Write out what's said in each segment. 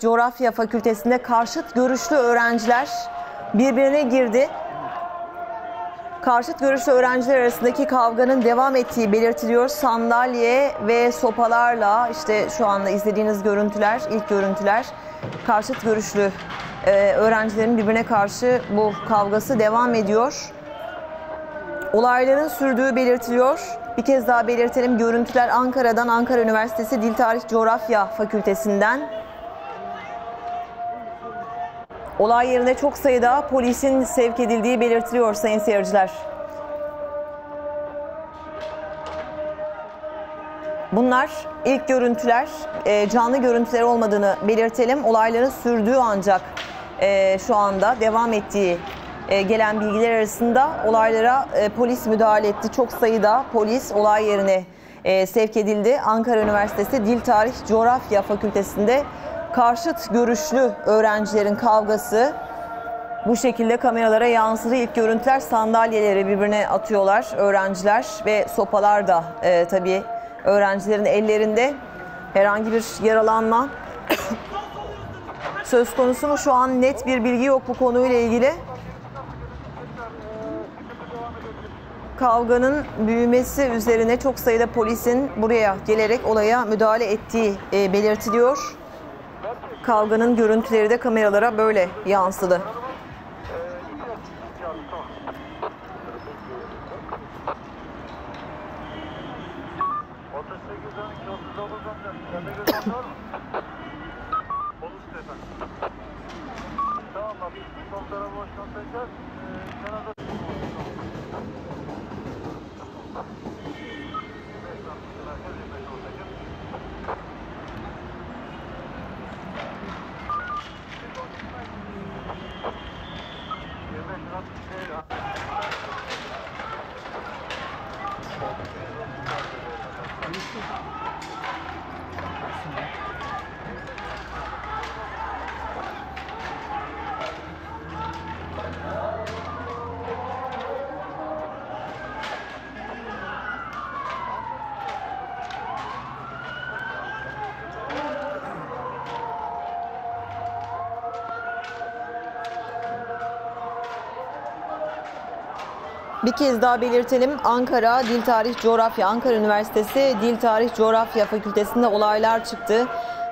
Coğrafya Fakültesinde karşıt görüşlü öğrenciler birbirine girdi. Karşıt görüşlü öğrenciler arasındaki kavganın devam ettiği belirtiliyor. Sandalye ve sopalarla işte şu anda izlediğiniz görüntüler, ilk görüntüler karşıt görüşlü e, öğrencilerin birbirine karşı bu kavgası devam ediyor. Olayların sürdüğü belirtiliyor. Bir kez daha belirtelim görüntüler Ankara'dan Ankara Üniversitesi Dil Tarih Coğrafya Fakültesinden. Olay yerine çok sayıda polisin sevk edildiği belirtiliyor sayın seyirciler. Bunlar ilk görüntüler, e, canlı görüntüler olmadığını belirtelim. Olayların sürdüğü ancak e, şu anda devam ettiği e, gelen bilgiler arasında olaylara polis müdahale etti. Çok sayıda polis olay yerine sevk edildi. Ankara Üniversitesi Dil Tarih Coğrafya Fakültesi'nde karşıt görüşlü öğrencilerin kavgası bu şekilde kameralara yansıdı. İlk görüntüler sandalyeleri birbirine atıyorlar öğrenciler ve sopalar da e, tabii öğrencilerin ellerinde herhangi bir yaralanma söz konusu mu? Şu an net bir bilgi yok bu konuyla ilgili. Kavganın büyümesi üzerine çok sayıda polisin buraya gelerek olaya müdahale ettiği e, belirtiliyor. Kavganın görüntüleri de kameralara böyle yansıdı. Thank you. Bir kez daha belirtelim. Ankara Dil Tarih Coğrafya, Ankara Üniversitesi Dil Tarih Coğrafya Fakültesinde olaylar çıktı.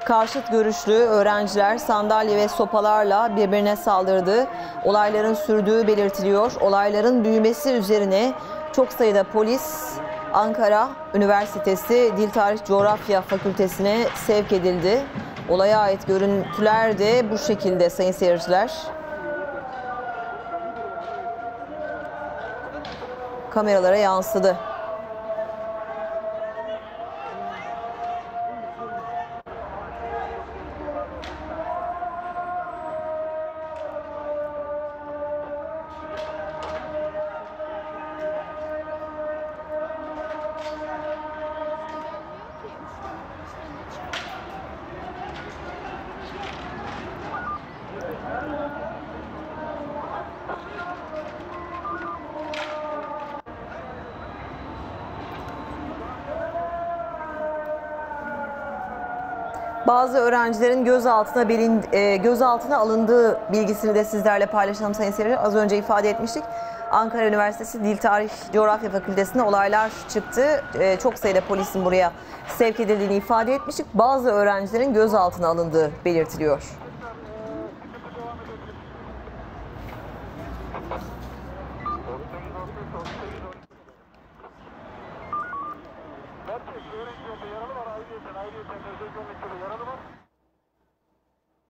Karşıt görüşlü öğrenciler sandalye ve sopalarla birbirine saldırdı. Olayların sürdüğü belirtiliyor. Olayların büyümesi üzerine çok sayıda polis Ankara Üniversitesi Dil Tarih Coğrafya Fakültesine sevk edildi. Olaya ait görüntüler de bu şekilde sayın seyirciler. Kameralara yansıdı. Bazı öğrencilerin gözaltına belin, e, gözaltına alındığı bilgisini de sizlerle paylaşalım sayın seyirciler. Az önce ifade etmiştik. Ankara Üniversitesi Dil Tarih Coğrafya Fakültesi'nde olaylar çıktı. E, çok sayıda polisin buraya sevk edildiğini ifade etmiştik. Bazı öğrencilerin gözaltına alındığı belirtiliyor. Merkez öğrencilerde yaralı var. Ayrıyeten, ayrıyeten özel gömlekleri yaralı var.